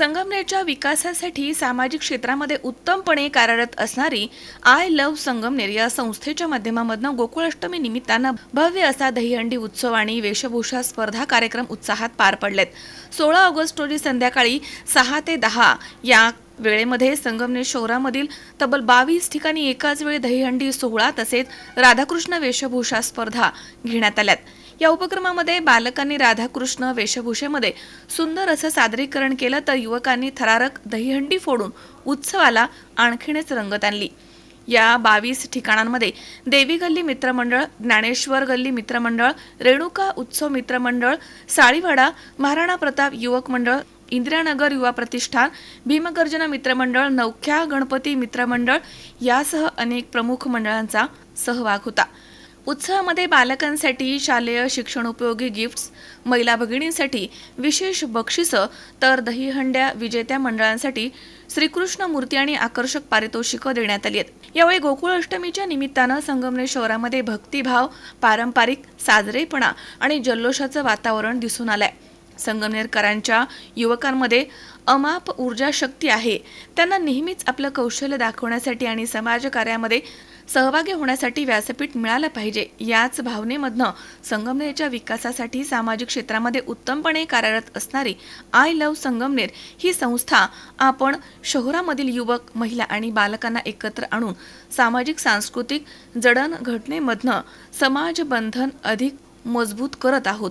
संगमनेरच्या विकासासाठी सामाजिक क्षेत्रामध्ये उत्तमपणे कार्यरत असणारी आय लव्ह संगमनेर या संस्थेच्या माध्यमामधनं गोकुळाष्टमी निमित्तानं भव्य असा दहीहंडी उत्सव आणि वेशभूषा स्पर्धा कार्यक्रम उत्साहात पार पडलेत. सोळा ऑगस्ट रोजी संध्याकाळी सहा ते दहा या वेळेमध्ये संगमनेर शहरामधील तब्बल बावीस ठिकाणी एकाच वेळी दहीहंडी सोहळा तसेच राधाकृष्ण वेशभूषा स्पर्धा घेण्यात आल्यात. या उपक्रमामध्ये बालकांनी राधाकृष्ण वेशभूषेमध्ये सुंदर असं सादरीकरण केलं तर युवकांनी थरारक दहीहंडी फोडून उत्सवाला आणखीनच रंगत आणली. या बावीस ठिकाणांमध्ये देवी गल्ली मित्रमंडळ ज्ञानेश्वर गल्ली मित्रमंडळ रेणुका उत्सव मित्रमंडळ साळीवाडा महाराणा प्रताप युवक मंडळ इंदिरानगर युवा प्रतिष्ठान भीमगर्जना मित्रमंडळ नौख्या गणपती मित्रमंडळ यासह अनेक प्रमुख मंडळांचा सहभाग होता. उत्सवामध्ये बालकांसाठी शालेय शिक्षण उपयोगी गिफ्ट्स महिला भगिनींसाठी विशेष बक्षिसं तर दहीहंड्या विजेत्या मंडळांसाठी श्रीकृष्ण मूर्ती आणि आकर्षक पारितोषिकं देण्यात आली आहेत. यावेळी गोकुळ अष्टमीच्या निमित्तानं संगमनेर शहरामध्ये भक्तिभाव पारंपरिक साजरेपणा आणि जल्लोषाचं वातावरण दिसून आलंय. संगमनेरकरांच्या युवकांमध्ये अमाप ऊर्जा शक्ती आहे. त्यांना नेहमीच आपलं कौशल्य दाखवण्यासाठी आणि समाजकार्यामध्ये सहभागी होण्यासाठी व्यासपीठ मिळालं पाहिजे. याच भावनेमधनं संगमनेरच्या विकासासाठी सामाजिक क्षेत्रामध्ये उत्तमपणे कार्यरत असणारी आय लव्ह संगमनेर ही संस्था आपण शहरामधील युवक महिला आणि बालकांना एकत्र आणून सामाजिक सांस्कृतिक जडणघडणेमधनं समाज बंधन अधिक मजबूत करत आहोत.